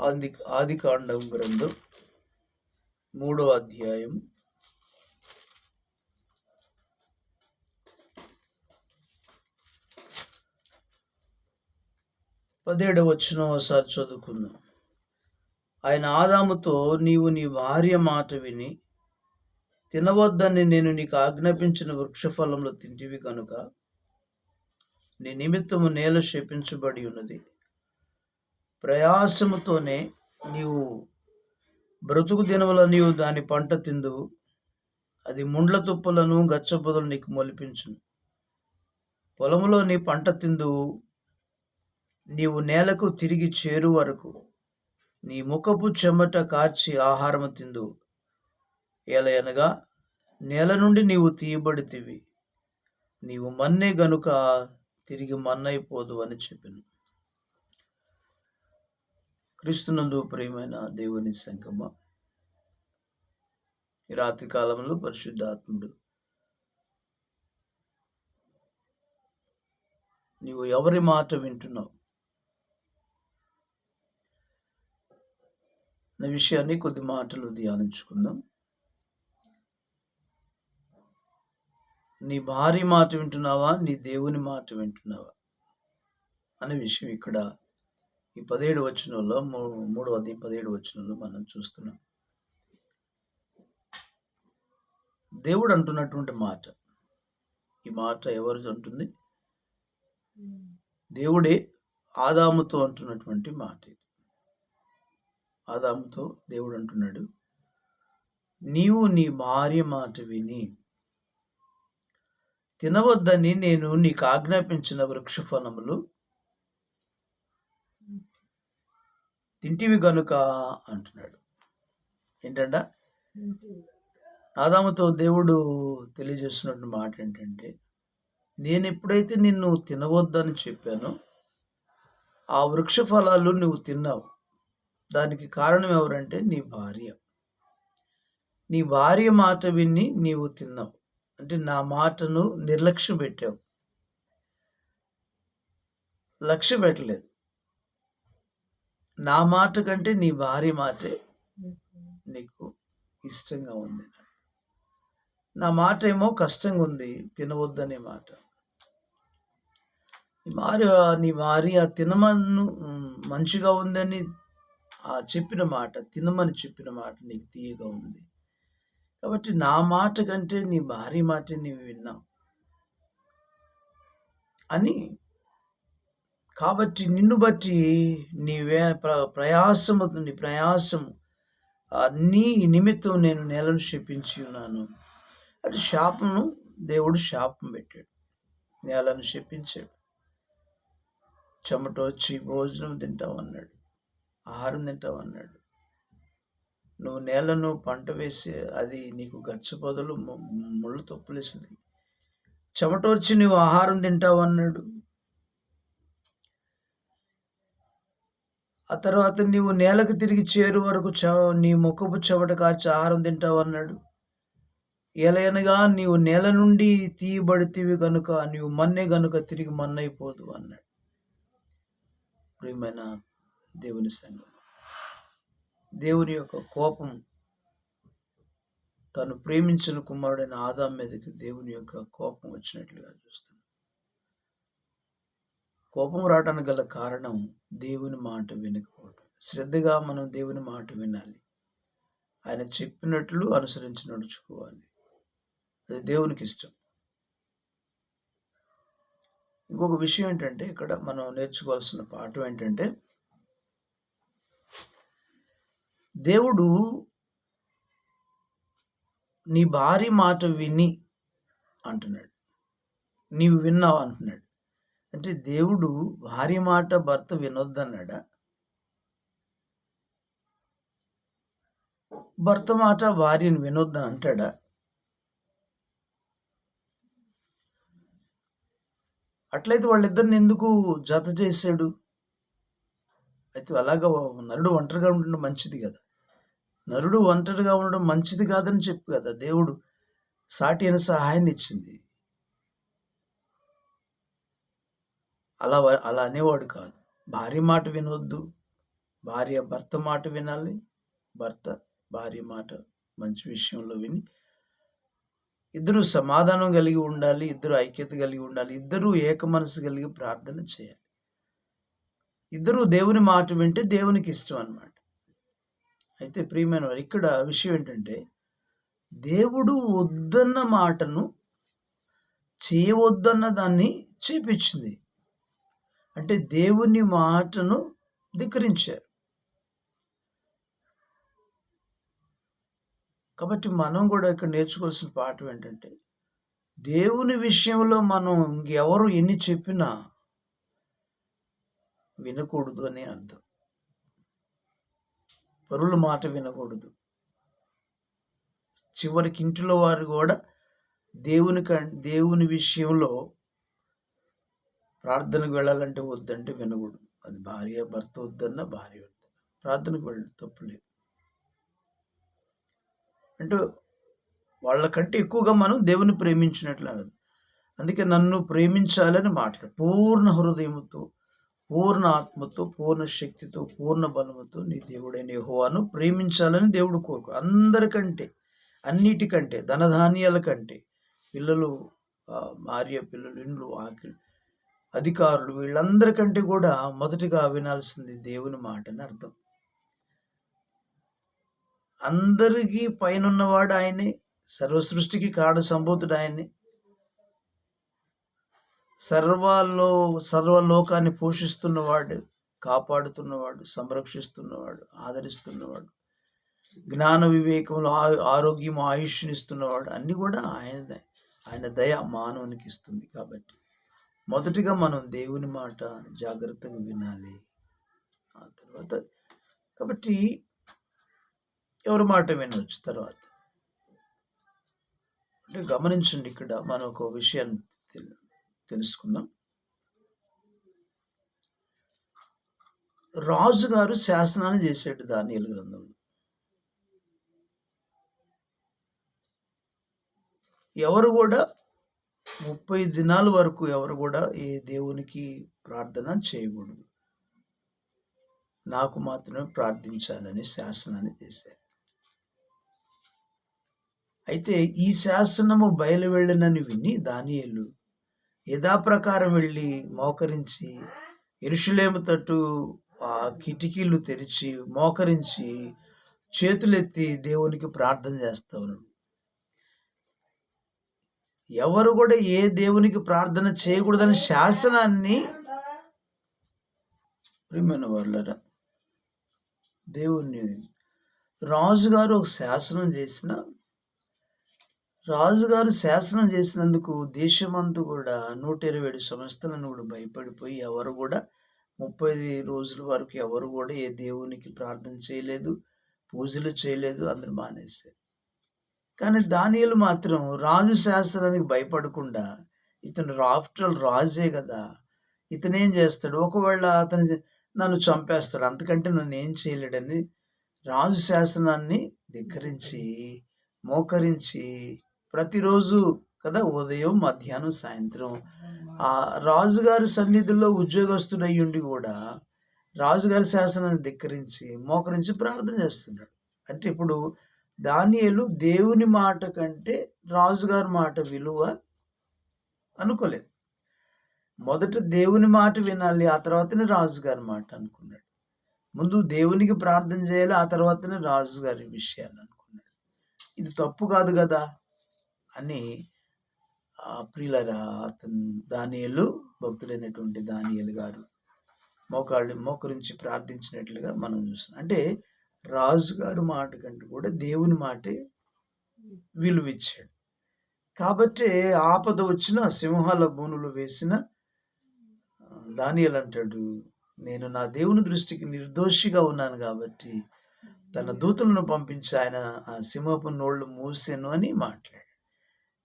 ఆది ఆది కాండం గ్రంథం మూడో అధ్యాయం. పదిహేడు వచ్చిన ఒకసారి చదువుకుందాం. ఆయన ఆదాముతో నీవు నీ భార్య మాట విని తినవద్దని నేను నీకు ఆజ్ఞాపించిన వృక్షఫలంలో తింటివి కనుక నీ నిమిత్తము నేల శపించబడి ఉన్నది. ప్రయాసముతోనే నీవు బ్రతుకు దినముల నీవు దాని పంట తిందువు. అది ముండ్ల తుప్పలను గచ్చబొదలు నీకు మొలిపించును. పొలములో నీ పంట తిందువు. నీవు నేలకు తిరిగి చేరు వరకు నీ ముఖపు చెమట కార్చి ఆహారము తిందువు. ఎలయనగా నేల నుండి నీవు తీయబడితివి. నీవు మన్నే గనుక తిరిగి మన్నైపోదు అని చెప్పాను. క్రీస్తునందు ప్రియమైన దేవుని సంగమ ఈ రాత్రి కాలంలో పరిశుద్ధాత్ముడు. నీవు ఎవరి మాట వింటున్నావు? అనే విషయాన్ని కొద్ది మాటలు ధ్యానించుకుందాం. నీ భార్య మాట వింటున్నావా? నీ దేవుని మాట వింటున్నావా? అనే విషయం ఇక్కడ ఈ పదిహేడు వచనంలో మూ- మూడవది పదిహేడు వచనంలో మనం చూస్తున్నాం. దేవుడు అంటున్నటువంటి మాట. ఈ మాట ఎవరు అంటుంది? దేవుడే ఆదాముతో అంటున్నటువంటి మాట ఇది. ఆదాముతో దేవుడు అంటున్నాడు నీవు నీ భార్య మాట విని తినవద్దని నేను నీకు ఆజ్ఞాపించిన వృక్ష తింటివి గనుక అంటున్నాడు. ఏంటంట? ఆదాముతో దేవుడు తెలియజేస్తున్న మాట ఏంటంటే నేను ఎప్పుడైతే నిన్ను తినవద్దని చెప్పానో ఆ వృక్ష ఫలాలు నువ్వు తిన్నావు. దానికి కారణం ఎవరంటే నీ భార్య. నీ భార్య మాట విని నీవు తిన్నావు. అంటే నా మాటను నిర్లక్ష్యం పెట్టావు. లక్ష్య పెట్టలేదు. నా మాట కంటే నీ భార్య మాటే నీకు ఇష్టంగా ఉంది. నా మాట ఏమో కష్టంగా ఉంది తినవద్దనే మాట. నీ భార్య నీ భార్య తినమను మంచిగా ఉందని ఆ చెప్పిన మాట తినమని చెప్పిన మాట నీకు తీయగా ఉంది. కాబట్టి నా మాట కంటే నీ భార్య మాట నీవు విన్నావు. అని కాబట్టి నిన్ను బట్టి నీ వే ప్ర ప్రయాసము నీ ప్రయాసము నీ నిమిత్తం నేను నేలను శపించి ఉన్నాను. అంటే శాపమును దేవుడు శాపం పెట్టాడు. నేలను శపించాడు. చెమట వచ్చి భోజనం తింటావు అన్నాడు. ఆహారం తింటావు అన్నాడు. నువ్వు నేలను పంట వేసి అది నీకు గచ్చ పొదలు ముళ్ళు తొప్పులేసింది. చెమట వచ్చి నువ్వు ఆహారం తింటావు అన్నాడు ఆ తర్వాత నీవు నేలకు తిరిగి చేరు వరకు చ నీ ముఖపు చెమట కాచి ఆహారం తింటావు అన్నాడు. ఎలయనగా నీవు నేల నుండి తీయబడితివి కనుక నీవు మన్నే గనుక తిరిగి మన్నైపోదు అన్నాడు. ప్రియమైన దేవుని సంఘం దేవుని యొక్క కోపం తను ప్రేమించిన కుమారుడైన ఆదాం మీదకి దేవుని యొక్క కోపం వచ్చినట్లుగా చూస్తాం. కోపం రావడానికి గల కారణం దేవుని మాట వినకపోవడం శ్రద్ధగా మనం దేవుని మాట వినాలి. ఆయన చెప్పినట్లు అనుసరించి నడుచుకోవాలి. అది దేవునికి ఇష్టం. ఇంకొక విషయం ఏంటంటే ఇక్కడ మనం నేర్చుకోవాల్సిన పాఠం ఏంటంటే దేవుడు నీ భారీ మాట విని అంటున్నాడు. నీవు విన్నావు అంటున్నాడు. అంటే దేవుడు భార్య మాట భర్త వినొద్దన్నాడా? భర్త మాట భార్యను వినొద్దని అంటాడా? అట్లయితే వాళ్ళిద్దరిని ఎందుకు జత చేశాడు? అయితే అలాగా నరుడు ఒంటరిగా ఉండడం మంచిది కదా. నరుడు ఒంటరిగా ఉండడం మంచిది కాదని చెప్పు కదా దేవుడు. సాటి అయిన సహాయాన్ని ఇచ్చింది. అలా అలా అనేవాడు కాదు. భార్య మాట వినొద్దు. భార్య భర్త మాట వినాలి. భర్త భార్య మాట మంచి విషయంలో విని ఇద్దరు సమాధానం కలిగి ఉండాలి. ఇద్దరు ఐక్యత కలిగి ఉండాలి. ఇద్దరు ఏక మనసు కలిగి ప్రార్థన చేయాలి. ఇద్దరు దేవుని మాట వింటే దేవునికి ఇష్టం అన్నమాట. అయితే ప్రియమైన వారు ఇక్కడ విషయం ఏంటంటే దేవుడు వద్దన్న మాటను చేయవద్దన్న దాన్ని చేపించింది. అంటే దేవుని మాటను ధిక్కరించారు. కాబట్టి మనం కూడా ఇక్కడ నేర్చుకోవాల్సిన పాఠం ఏంటంటే దేవుని విషయంలో మనం ఇంకెవరు ఎన్ని చెప్పినా వినకూడదు అని అర్థం. పరుల మాట వినకూడదు. చివరికి ఇంటిలో వారు కూడా దేవుని క దేవుని విషయంలో ప్రార్థనకు వెళ్ళాలంటే వద్దంటే వినకూడదు. అది భార్య భర్త వద్దన్న భార్య వద్దు. ప్రార్థనకు వెళ్ళడం తప్పు లేదు. అంటే వాళ్ళకంటే ఎక్కువగా మనం దేవుని ప్రేమించినట్లు అనదు. అందుకే నన్ను ప్రేమించాలని మాట్లాడు. పూర్ణ హృదయముతో పూర్ణ ఆత్మతో పూర్ణ శక్తితో పూర్ణ బలముతో నీ దేవుడైన యహోవాను ప్రేమించాలని దేవుడు కోరుకు. అందరికంటే అన్నిటికంటే ధనధాన్యాల కంటే పిల్లలు భార్య పిల్లలు ఇండ్లు ఆకిలు అధికారులు వీళ్ళందరికంటే కూడా మొదటిగా వినాల్సింది దేవుని మాట అని అర్థం. అందరికీ పైనున్నవాడు ఆయనే సర్వసృష్టికి కారణ సంభూతుడు ఆయనే. సర్వాల్లో సర్వలోకాన్ని పోషిస్తున్నవాడు కాపాడుతున్నవాడు సంరక్షిస్తున్నవాడు ఆదరిస్తున్నవాడు జ్ఞాన వివేకంలో ఆ- ఆరోగ్యం ఆయుష్నిస్తున్నవాడు అన్నీ కూడా ఆయన ఆయన దయ మానవునికి ఇస్తుంది కాబట్టి. మొదటిగా మనం దేవుని మాట జాగ్రత్తగా వినాలి. ఆ తర్వాత కాబట్టి ఎవరి మాట వినవచ్చు తర్వాత? అంటే గమనించండి ఇక్కడ మనం ఒక విషయాన్ని తెలుసుకుందాం. రాజుగారు శాసనాన్ని చేసేటు దానియలు గ్రంథంలో. ఎవరు కూడా ముప్పై దినాల వరకు ఎవరు కూడా ఏ దేవునికి ప్రార్థన చేయకూడదు. నాకు మాత్రమే ప్రార్థించాలని శాసనాన్ని చేశారు. అయితే ఈ శాసనము బయలు వెళ్ళినని విని దానియలు యథాప్రకారం వెళ్ళి మోకరించి ఎరుషులేము తట్టు ఆ కిటికీలు తెరిచి మోకరించి చేతులెత్తి దేవునికి ప్రార్థన చేస్తా ఉన్నాడు ఎవరు కూడా ఏ దేవునికి ప్రార్థన చేయకూడదని శాసనాన్ని ప్రియమైన వాళ్ళరా దేవుణ్ణి రాజుగారు ఒక శాసనం చేసిన రాజుగారు శాసనం చేసినందుకు దేశమంతా కూడా నూట ఇరవై ఏడు సంస్థలను కూడా భయపడిపోయి ఎవరు కూడా ముప్పై రోజుల వరకు ఎవరు కూడా ఏ దేవునికి ప్రార్థన చేయలేదు పూజలు చేయలేదు అందరు మానేశారు. కానీ దానియులు మాత్రం రాజు శాస్త్రానికి భయపడకుండా ఇతను ఆఫ్టర్ ఆల్ రాజే కదా. ఇతను ఏం చేస్తాడు? ఒకవేళ అతను నన్ను చంపేస్తాడు. అంతకంటే నన్ను ఏం చేయలేడని రాజు శాసనాన్ని ధిక్కరించి మోకరించి ప్రతిరోజు కదా ఉదయం మధ్యాహ్నం సాయంత్రం ఆ రాజుగారి సన్నిధిలో ఉద్యోగస్తుడయ్యుండి కూడా రాజుగారి శాసనాన్ని ధిక్కరించి మోకరించి ప్రార్థన చేస్తున్నాడు. అంటే ఇప్పుడు దానియలు దేవుని మాట కంటే రాజుగారి మాట విలువ అనుకోలేదు. మొదట దేవుని మాట వినాలి ఆ తర్వాతనే రాజుగారి మాట అనుకున్నాడు. ముందు దేవునికి ప్రార్థన చేయాలి ఆ తర్వాతనే రాజుగారి విషయాలు అనుకున్నాడు. ఇది తప్పు కాదు కదా అని ఆ ప్రియులరా అతను దానియలు భక్తులైనటువంటి దానియలు గారు మోకాళ్ళు మోకరించి ప్రార్థించినట్లుగా మనం చూస్తున్నాం. అంటే రాజుగారి మాట కంటే కూడా దేవుని మాటే విలువ ఇచ్చాడు కాబట్టి ఆపద వచ్చిన సింహాల బోనులు వేసిన దానియలు అంటాడు నేను నా దేవుని దృష్టికి నిర్దోషిగా ఉన్నాను కాబట్టి తన దూతలను పంపించి ఆయన ఆ సింహపు నోళ్ళు మూసాను అని మాట్లాడాడు.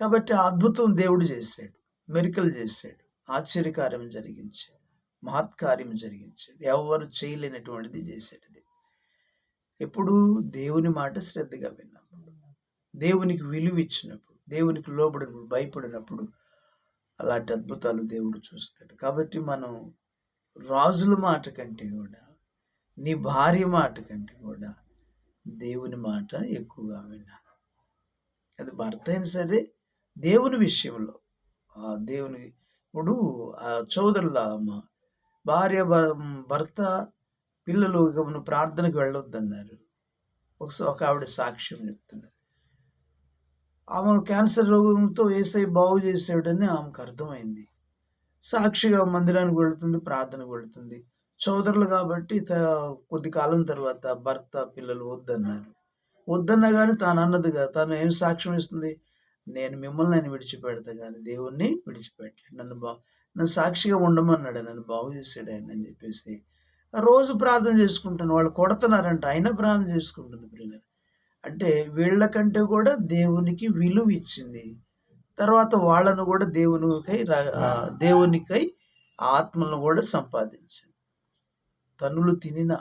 కాబట్టి ఆ అద్భుతం దేవుడు చేశాడు మెరికల్ చేశాడు ఆశ్చర్యకార్యం జరిగించాడు మహత్కార్యం జరిగించాడు ఎవరు చేయలేనటువంటిది చేశాడు ఇది ఎప్పుడు దేవుని మాట శ్రద్ధగా విన్నప్పుడు దేవునికి విలువ ఇచ్చినప్పుడు దేవునికి లోబడినప్పుడు భయపడినప్పుడు అలాంటి అద్భుతాలు దేవుడు చూస్తాడు. కాబట్టి మనం రాజుల మాట కంటే కూడా నీ భార్య మాట కంటే కూడా దేవుని మాట ఎక్కువగా విన్నాను అది భర్త అయినా సరే దేవుని విషయంలో దేవుని ఇప్పుడు ఆ చోదరుల అమ్మ భార్య భర్త పిల్లలు ఇక నువ్వు ప్రార్థనకు వెళ్ళొద్దన్నారు. ఒకసారి ఒక ఆవిడ సాక్ష్యం చెప్తున్నారు ఆమె క్యాన్సర్ రోగంతో ఏసై బాగు చేసాడని ఆమెకు అర్థమైంది. సాక్షిగా మందిరానికి వెళుతుంది ప్రార్థనకు వెళుతుంది. సోదరులు కాబట్టి త- కొద్ది కాలం తర్వాత భర్త పిల్లలు వద్దన్నారు. వద్దన్నా కానీ తాను అన్నదిగా తాను ఏం సాక్ష్యం ఇస్తుంది? నేను మిమ్మల్ని నేను విడిచిపెడతా కానీ దేవుణ్ణి విడిచిపెట్టాడు నన్ను బా నన్ను సాక్షిగా ఉండమన్నాడు నన్ను బాగు చేసాడు ఆయన అని చెప్పేసి రోజు ప్రార్థన చేసుకుంటాను వాళ్ళు కొడుతున్నారంట. అయినా ప్రార్థన చేసుకుంటుంది ప్రియుల అంటే వీళ్ళకంటే కూడా దేవునికి విలువ ఇచ్చింది. తర్వాత వాళ్ళను కూడా దేవునికై దేవునికై ఆత్మలను కూడా సంపాదించింది. తనులు తినిన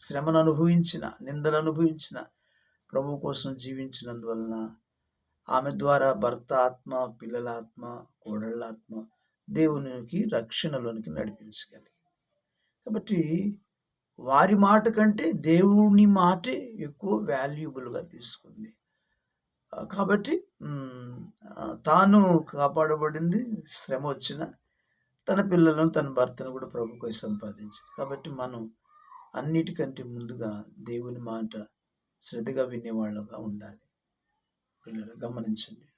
శ్రమను అనుభవించిన నిందలు అనుభవించిన ప్రభు కోసం జీవించినందువలన ఆమె ద్వారా భర్త ఆత్మ పిల్లల ఆత్మ కోడళ్ళ ఆత్మ దేవునికి రక్షణలోనికి నడిపించగలిగి కాబట్టి వారి మాట కంటే దేవుని మాటే ఎక్కువ వాల్యుబుల్గా తీసుకుంది. కాబట్టి తాను కాపాడబడింది శ్రమ వచ్చిన తన పిల్లలను తన భర్తను కూడా ప్రభుకై సంపాదించింది. కాబట్టి మనం అన్నిటికంటే ముందుగా దేవుని మాట శ్రద్ధగా వినేవాళ్ళగా ఉండాలి. పిల్లలు గమనించండి.